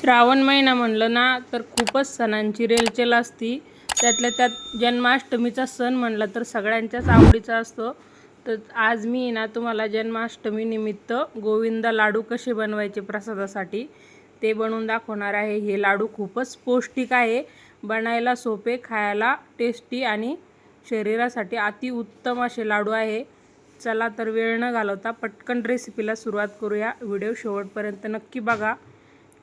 श्रावण महिना म्हणलं ना तर खूपच सणांची रेलचेल असती. त्यातल्या त्यात जन्माष्टमीचा सण म्हणलं तर सगळ्यांच्याच आवडीचा असतो. तर आज मी ना तुम्हाला जन्माष्टमीनिमित्त गोविंद गोविंदा लाडू कसे बनवायचे प्रसादासाठी ते बनवून दाखवणार आहे. हे लाडू खूपच पौष्टिक आहे. बनायला सोपे खायला टेस्टी आणि शरीरासाठी अतिउत्तम असे लाडू आहे. चला तर वेळ न घालवता पटकन रेसिपीला सुरुवात करूया. व्हिडिओ शेवटपर्यंत नक्की बघा.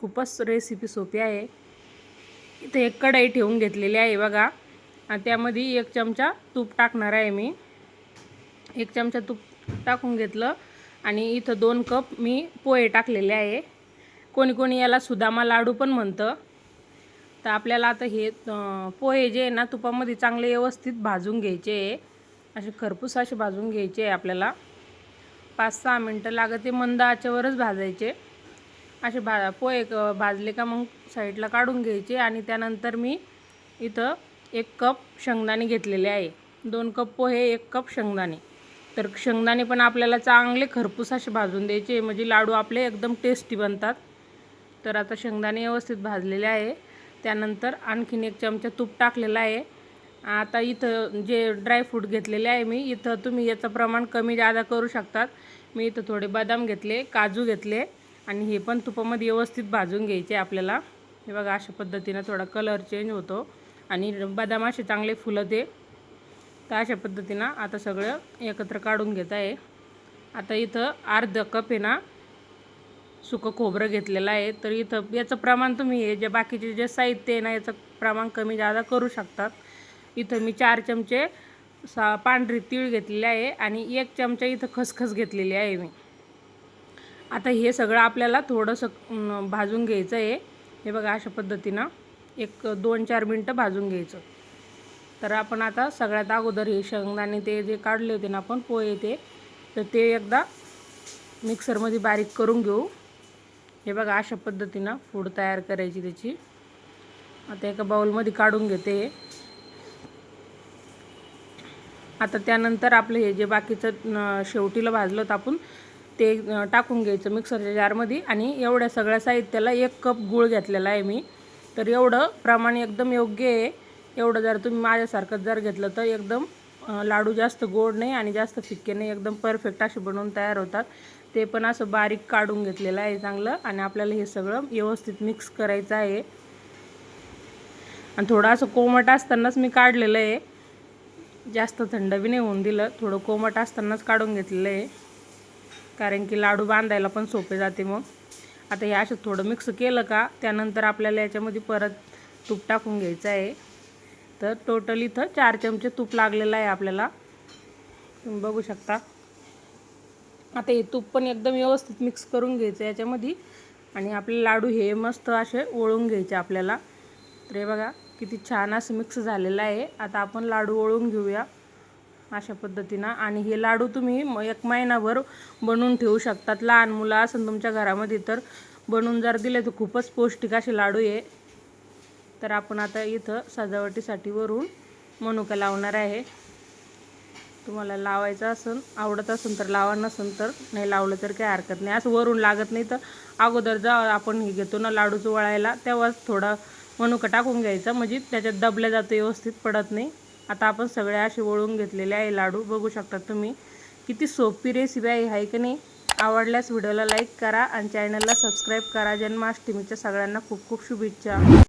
खूपच रेसिपी सोपी आहे. इथे एक कढई ठेवून घेतलेली आहे बघा. आणि त्यामध्ये एक चमचा तूप टाकणार आहे मी. एक चमचा तूप टाकून घेतलं आणि इथं दोन कप मी पोहे टाकलेले आहे. कोणी कोणी याला सुदामा लाडू पण म्हणतं. तर आपल्याला आता हे पोहे जे आहे ना तुपामध्ये चांगले व्यवस्थित भाजून घ्यायचे आहे. असे खरपूस असे भाजून घ्यायचे आहे आपल्याला. पाच सहा मिनटं लागते मंद आचेवरच भाजायचे. असे भा पोहे क- भाजले का मग साईडला काढून घ्यायचे आणि त्यानंतर मी इथं एक कप शेंगदाणे घेतलेले आहे. दोन कप पोहे एक कप शेंगदाणे. तर शेंगदाणे पण आपल्याला चांगले खरपूस असे भाजून द्यायचे म्हणजे लाडू आपले एकदम टेस्टी बनतात. तर आता शेंगदाणे व्यवस्थित भाजलेले आहे. त्यानंतर आणखीन एक चमचा तूप टाकलेला आहे. आता इथं जे ड्रायफ्रूट घेतलेले आहे मी इथं तुम्ही याचं प्रमाण कमी जादा करू शकतात. मी इथं थोडे बदाम घेतले काजू घेतले आणि हे पण तुपामध्ये व्यवस्थित भाजून घ्यायचे आपल्याला. हे बघा अशा पद्धतीनं थोडा कलर चेंज होतो. आणि बदाम असे चांगले फुलते. तर अशा पद्धतीनं आता सगळं एकत्र काढून घेत आहे. आता इथं अर्ध कप आहे ना सुकं खोबरं घेतलेलं आहे. तर इथं याचं प्रमाण तुम्ही हे जे बाकीचे जे साहित्य आहे ना याचं प्रमाण कमी जादा करू शकतात. इथं मी चार चमचे सा पांढरी तीळ घेतलेले आहे आणि एक चमचा इथं खसखस घेतलेली आहे मी. आता हे सगळं आपल्याला थोडंसं भाजून घ्यायचं आहे. हे बघा अशा पद्धतीनं एक दोन चार मिनटं भाजून घ्यायचं. तर आपण आता सगळ्यात अगोदर हे शेंगदाणे ते जे काढले होते ना आपण पोहे ते तर ते एकदा मिक्सरमध्ये बारीक करून घेऊ. हे बघा अशा पद्धतीनं फूड तयार करायची त्याची. आता एका बाउलमध्ये काढून घेते. हे. आता त्यानंतर आपलं हे जे बाकीचं शेवटीला भाजलं होतं आपण ते टाकून घ्यायचं मिक्सरच्या जारमध्ये आणि एवढ्या सगळ्या साहित्याला एक कप गूळ घेतलेला आहे मी. तर एवढं प्रमाण एकदम योग्य आहे. एवढं जर तुम्ही माझ्यासारखं जर घेतलं तर एकदम लाडू जास्त गोड नाही आणि जास्त फिक्के नाही. एकदम परफेक्ट असे बनवून तयार होतात. ते पण असं बारीक काढून घेतलेलं आहे चांगलं आणि आपल्याला हे सगळं व्यवस्थित मिक्स करायचं आहे. आणि थोडं असं कोमट असतानाच मी काढलेलं आहे. जास्त थंड बी नाही होऊन दिलं. थोडं कोमट असतानाच काढून घेतलेलं आहे. कारण की लाडू बांधायला पण सोपे जाते मग. आता हे असं थोडं मिक्स केलं का त्यानंतर आपल्याला याच्यामध्ये परत तूप टाकून घ्यायचं आहे. तर टोटल इथं चार चमचे तूप लागलेलं आहे आपल्याला. तुम्ही बघू शकता. आता हे तूप पण एकदम व्यवस्थित मिक्स करून घ्यायचं याच्यामध्ये. आणि आपले लाडू हे मस्त असे ओळून घ्यायचे आपल्याला. तर हे बघा किती छान असं मिक्स झालेलं आहे. आता आपण लाडू ओळून घेऊया. अशा पद्धतीनं. आणि हे लाडू तुम्ही म- एक महिनाभर बनवून ठेवू शकतात. लहान मुलं असेल तुमच्या घरामध्ये तर बनवून जर दिले तर खूपच पौष्टिक असे लाडू आहे. तर आपण आता इथं सजावटीसाठी वरून मनुका लावणार आहे. तुम्हाला लावायचं असेल आवडत असेल तर लावा नसेल तर नाही लावलं तर काही हरकत नाही. असं वरून लागत नाही तर अगोदर जा आपण हे घेतो ना लाडूचं वळायला तेव्हाच थोडा मनुका टाकून घ्यायचा. म्हणजे त्याच्यात दबल्या जातं व्यवस्थित पडत नाही. आता आपण सगळे असे वळून घेतलेले आहे लाडू. बघू शकता तुम्ही किती सोपी रेसिपी आहे हाय की नाही? आवडल्यास व्हिडिओला लाईक करा आणि चॅनलला सबस्क्राईब करा. जन्माष्टमीच्या सगळ्यांना खूप खूप शुभेच्छा.